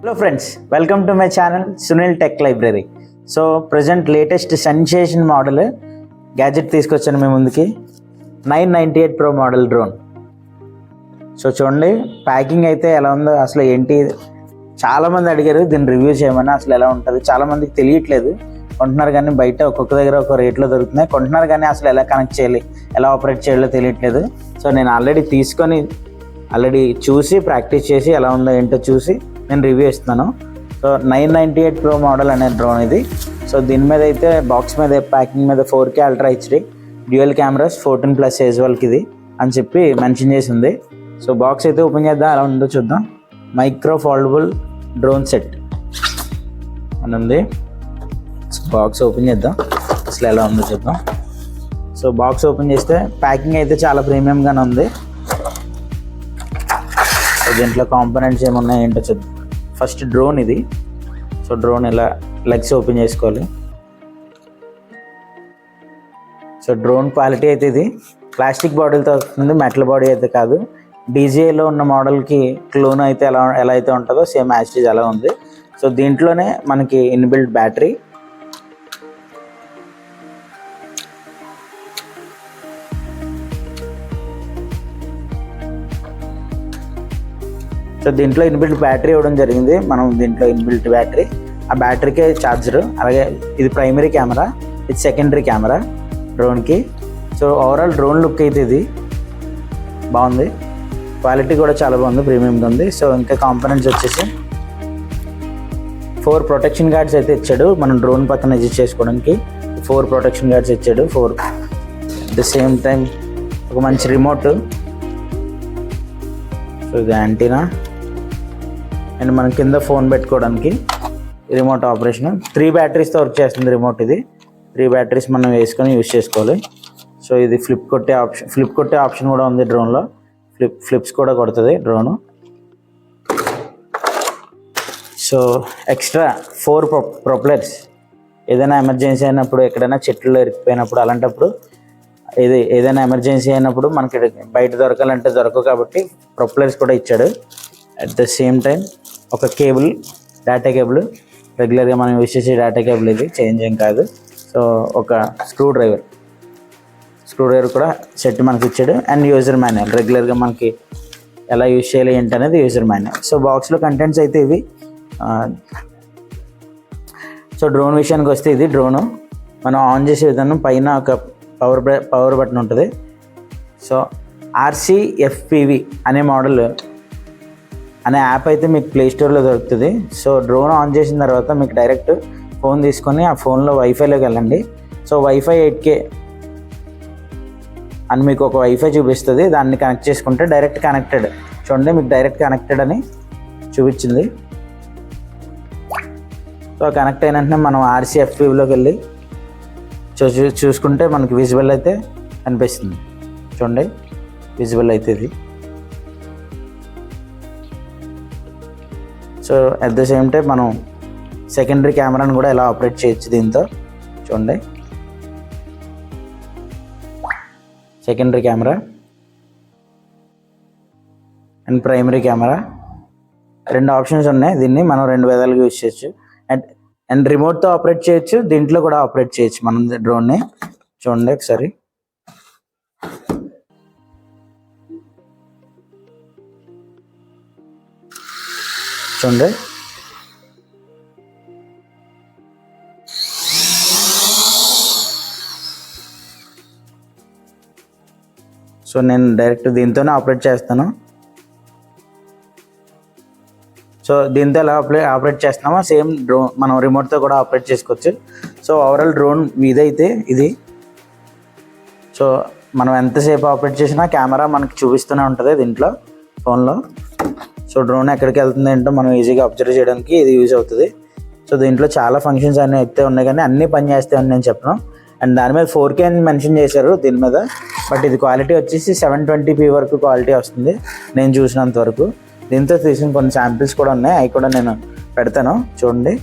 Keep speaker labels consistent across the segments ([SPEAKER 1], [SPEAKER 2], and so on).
[SPEAKER 1] Hello friends welcome to my channel Sunil tech library so present latest sensation model gadget తీసుకొచ్చాను మీ ముందుకి. Nine ninety eight pro model drone so చూడండి packing అయితే ఎలా ఉందో అసలు ఏంటి చాలామంది అడిగారు దీన్ని రివ్యూ చేయమని అసలు ఎలా ఉంటుంది చాలామందికి తెలియట్లేదు. కొంటున్నారు కానీ బయట ఒక్కొక్క దగ్గర ఒక రేట్లో దొరుకుతున్నాయి. కొంటున్నారు కానీ అసలు ఎలా కనెక్ట్ చేయాలి ఎలా ఆపరేట్ చేయాలో తెలియట్లేదు. సో నేను ఆల్రెడీ తీసుకొని ఆల్రెడీ చూసి ప్రాక్టీస్ చేసి ఎలా ఉందో ఏంటో చూసి నేను రివ్యూ ఇస్తున్నాను so nine ninety eight pro model అనే డ్రోన్ ఇది. సో దీని మీద అయితే బాక్స్ మీద ప్యాకింగ్ మీద four K ultra HD dual cameras fourteen plus age వాళ్ళకి ఇది అని చెప్పి మెన్షన్ చేసి ఉంది సో బాక్స్ అయితే ఓపెన్ చేద్దాం ఎలా ఉందో చూద్దాం. మైక్రో ఫోల్డబుల్ డ్రోన్ సెట్ అని ఉంది. బాక్స్ ఓపెన్ చేద్దాం. అసలు ఎలా ఉందో చూద్దాం. సో బాక్స్ ఓపెన్ చేస్తే ప్యాకింగ్ అయితే చాలా ప్రీమియంగానే ఉంది. సో దీంట్లో కాంపోనెంట్స్ ఏమున్నాయి ఏంటో చూద్దాం. ఫస్ట్ డ్రోన్ ఇది. సో డ్రోన్ ఇలా లెగ్స్ ఓపెన్ చేసుకోవాలి. సో డ్రోన్ క్వాలిటీ అయితే ఇది. ప్లాస్టిక్ బాడీలతో వస్తుంది మెటల్ బాడీ అయితే కాదు. డీజేలో ఉన్న మోడల్కి క్లోన్ అయితే ఎలా ఎలా అయితే ఉంటుందో సేమ్ యాస్టేజ్ అలా ఉంది. సో దీంట్లోనే మనకి ఇన్బిల్ట్ బ్యాటరీ. సో దీంట్లో ఇన్బిల్ట్ బ్యాటరీ ఇవ్వడం జరిగింది. మనం దీంట్లో ఇన్బిల్ట్ బ్యాటరీ ఆ బ్యాటరీకే ఛార్జర్ అలాగే ఇది ప్రైమరీ కెమెరా ఇది సెకండరీ కెమెరా డ్రోన్కి సో ఓవరాల్ డ్రోన్ లుక్ అయితే ఇది. బాగుంది. క్వాలిటీ కూడా చాలా బాగుంది ప్రీమియంగా ఉంది. సో ఇంకా కాంపోనెంట్స్ వచ్చేసి ఫోర్ ప్రొటెక్షన్ గార్డ్స్ అయితే ఇచ్చాడు. మనం డ్రోన్ పక్కన అడ్జస్ట్ చేసుకోవడానికి ఫోర్ ప్రొటెక్షన్ గార్డ్స్ ఇచ్చాడు. Four at the same time ఒక మంచి రిమోట్ సో ఇది యాంటీనా అండ్ మనం కింద ఫోన్ పెట్టుకోవడానికి రిమోట్ ఆపరేషన్. త్రీ బ్యాటరీస్తో వర్క్ చేస్తుంది రిమోట్ ఇది. త్రీ బ్యాటరీస్ మనం వేసుకొని యూస్ చేసుకోవాలి. సో ఇది ఫ్లిప్ కొట్టే ఆప్షన్ ఫ్లిప్ కొట్టే ఆప్షన్ కూడా ఉంది డ్రోన్లో. ఫ్లిప్ ఫ్లిప్స్ కూడా కొడుతుంది drone. So extra four pro propellers ఏదైనా ఎమర్జెన్సీ అయినప్పుడు ఎక్కడైనా చెట్లు ఎరికిపోయినప్పుడు అలాంటప్పుడు ఇది ఏదైనా ఎమర్జెన్సీ అయినప్పుడు మనకి బయట దొరకాలంటే దొరకవు కాబట్టి ప్రొప్లర్స్ కూడా ఇచ్చాడు. అట్ ద సేమ్ టైం ఒక కేబుల్ డేటా కేబుల్. రెగ్యులర్గా మనం యూస్ చేసే డేటా కేబుల్ ఇది. చేంజ్ ఏం కాదు. సో ఒక స్క్రూ డ్రైవర్ స్క్రూ డ్రైవర్ కూడా సెట్ మనకి ఇచ్చాడు. అండ్ యూజర్ మాన్యువల్ రెగ్యులర్గా మనకి ఎలా యూజ్ చేయాలి ఏంటి అనేది యూజర్ మాన్యువల్ సో బాక్స్లో కంటెంట్స్ అయితే ఇవి. సో డ్రోన్ విషయానికి వస్తే ఇది డ్రోను మనం ఆన్ చేసే విధానం పైన ఒక పవర్ పవర్ బటన్ ఉంటుంది. సో ఆర్సీఎఫ్పివి అనే మోడల్ అనే యాప్ అయితే మీకు ప్లే స్టోర్లో దొరుకుతుంది. సో డ్రోన్ ఆన్ చేసిన తర్వాత మీకు డైరెక్ట్ ఫోన్ తీసుకొని ఆ ఫోన్లో వైఫైలోకి వెళ్ళండి. సో వైఫై ఎయిట్ కే అని మీకు ఒక వైఫై చూపిస్తుంది. దాన్ని కనెక్ట్ చేసుకుంటే డైరెక్ట్ కనెక్టెడ్ చూడండి మీకు డైరెక్ట్ కనెక్టెడ్ అని చూపించింది. సో కనెక్ట్ అయిన వెంటనే మనం ఆర్సీఎఫ్లోకి వెళ్ళి చూ చూసుకుంటే మనకి విజువల్ అయితే అనిపిస్తుంది చూడండి విజువల్ అయితే so at the same time మనం సెకండరీ కెమెరాని కూడా ఎలా ఆపరేట్ చేయొచ్చు దీంతో? చూడండి. Secondary camera and primary camera రెండు ఆప్షన్స్ ఉన్నాయి. దీన్ని మనం రెండు విధాలుగా యూజ్ చేయొచ్చు. అండ్ అండ్ రిమోట్తో ఆపరేట్ చేయొచ్చు. దీంట్లో కూడా ఆపరేట్ చేయొచ్చు మనం డ్రోన్ని చూడండి ఒకసారి. వస్తుంది సో నేను డైరెక్ట్ దీంతోనే ఆపరేట్ చేస్తాను. సో దీంతో ఎలా ఆపరే ఆపరేట్ చేస్తున్నామో సేమ్ డ్రోన్ మనం రిమోట్తో కూడా ఆపరేట్ చేసుకోవచ్చు. సో ఓవరాల్ డ్రోన్ ఇదైతే ఇది. సో మనం ఎంతసేపు ఆపరేట్ చేసినా కెమెరా మనకి చూపిస్తూనే ఉంటుంది దీంట్లో ఫోన్లో. సో డ్రోన్ ఎక్కడికి వెళ్తుంది ఏంటో మనం ఈజీగా అబ్జర్వ్ చేయడానికి ఇది యూజ్ అవుతుంది. సో దీంట్లో చాలా ఫంక్షన్స్ అన్నీ అయితే ఉన్నాయి కానీ అన్నీ పని చేస్తాయని నేను చెప్పను. అండ్ దాని మీద ఫోర్ కే అని మెన్షన్ చేశారు దీని మీద. బట్ ఇది క్వాలిటీ వచ్చేసి సెవెన్ ట్వంటీ పీ వరకు క్వాలిటీ వస్తుంది. నేను చూసినంత వరకు. దీంతో తీసిన కొన్ని శాంపిల్స్ కూడా ఉన్నాయి. అవి కూడా నేను పెడతాను. చూడండి.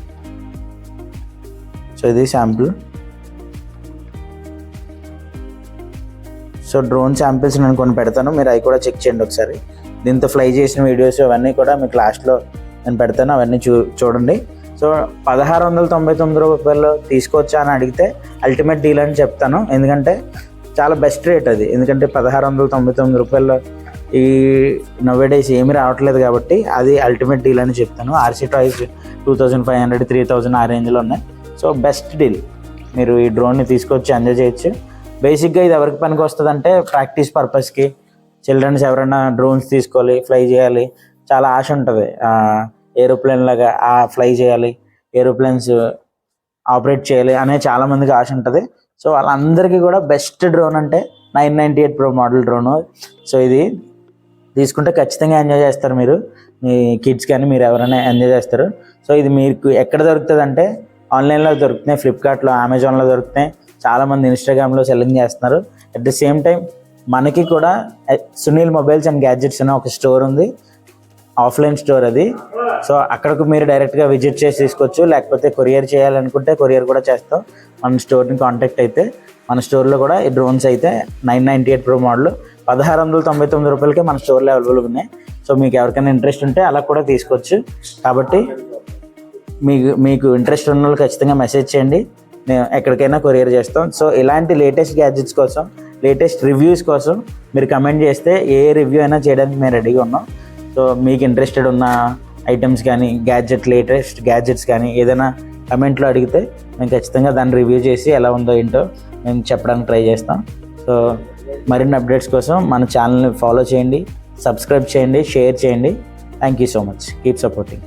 [SPEAKER 1] సో ఇది శాంపిల్ సో డ్రోన్ శాంపిల్స్ నేను కొన్ని పెడతాను. మీరు అవి కూడా చెక్ చేయండి ఒకసారి. దీంతో ఫ్లై చేసిన వీడియోస్ అవన్నీ కూడా మీకు లాస్ట్లో నేను పెడతాను అవన్నీ చూ చూడండి. సో పదహారు వందల తొంభై తొమ్మిది రూపాయలు తీసుకోవచ్చా అని అడిగితే అల్టిమేట్ డీల్ అని చెప్తాను. ఎందుకంటే చాలా బెస్ట్ రేట్ అది. ఎందుకంటే పదహారు వందల తొంభై తొమ్మిది రూపాయలు ఈ డేస్ ఏమి రావట్లేదు కాబట్టి అది అల్టిమేట్ డీల్ అని చెప్తాను. RC toys two thousand five hundred three thousand ఆ రేంజ్లో ఉన్నాయి. సో బెస్ట్ డీల్ మీరు ఈ డ్రోన్ని తీసుకొచ్చి ఎంజాయ్ చేయొచ్చు. బేసిక్గా ఇది ఎవరికి పనికి వస్తుంది అంటే ప్రాక్టీస్ పర్పస్కి చిల్డ్రన్స్ ఎవరైనా డ్రోన్స్ తీసుకోవాలి ఫ్లై చేయాలి చాలా ఆశ ఉంటుంది. ఏరోప్లేన్ లాగా ఆ ఫ్లై చేయాలి ఏరోప్లేన్స్ ఆపరేట్ చేయాలి అనే చాలా మందికి ఆశ ఉంటుంది. సో వాళ్ళందరికీ కూడా బెస్ట్ డ్రోన్ అంటే nine ninety eight pro model drone so ఇది తీసుకుంటే ఖచ్చితంగా ఎంజాయ్ చేస్తారు మీరు. మీ కిడ్స్ కానీ మీరు ఎవరైనా ఎంజాయ్ చేస్తారు. సో ఇది మీకు ఎక్కడ దొరుకుతుంది అంటే ఆన్లైన్లో దొరుకుతున్నాయి ఫ్లిప్కార్ట్లో అమెజాన్లో దొరుకుతున్నాయి. చాలామంది ఇన్స్టాగ్రామ్లో సెల్లింగ్ చేస్తున్నారు. అట్ ద సేమ్ టైం మనకి కూడా సునీల్ మొబైల్స్ అండ్ గ్యాడ్జెట్స్ అనే ఒక స్టోర్ ఉంది. ఆఫ్లైన్ స్టోర్ అది. సో అక్కడికి మీరు డైరెక్ట్గా విజిట్ చేసి తీసుకోవచ్చు. లేకపోతే కొరియర్ చేయాలనుకుంటే కొరియర్ కూడా చేస్తాం. మన స్టోర్ని కాంటాక్ట్ అయితే మన స్టోర్లో కూడా ఈ డ్రోన్స్ అయితే nine ninety eight pro model. పదహారు వందల తొంభై తొమ్మిది రూపాయలకే మన స్టోర్లో అవైలబుల్ ఉన్నాయి. సో మీకు ఎవరికైనా ఇంట్రెస్ట్ ఉంటే అలా కూడా తీసుకోవచ్చు. కాబట్టి మీకు మీకు ఇంట్రెస్ట్ ఉన్న వాళ్ళు ఖచ్చితంగా మెసేజ్ చేయండి. మేము ఎక్కడికైనా కొరియర్ చేస్తాం. సో ఇలాంటి లేటెస్ట్ గ్యాడ్జెట్స్ కోసం లేటెస్ట్ రివ్యూస్ కోసం మీరు కమెంట్ చేస్తే ఏ రివ్యూ అయినా చేయడానికి మేము రెడీగా ఉన్నాం. సో మీకు ఇంట్రెస్టెడ్ ఉన్న ఐటమ్స్ కానీ గ్యాడ్జెట్ లేటెస్ట్ గ్యాడ్జెట్స్ కానీ ఏదైనా కమెంట్లో అడిగితే మేము ఖచ్చితంగా దాన్ని రివ్యూ చేసి ఎలా ఉందో ఏంటో మేము చెప్పడానికి ట్రై చేస్తాం. సో మరిన్ని అప్డేట్స్ కోసం మన ఛానల్ని ఫాలో చేయండి సబ్స్క్రైబ్ చేయండి షేర్ చేయండి. Thank you so much keep supporting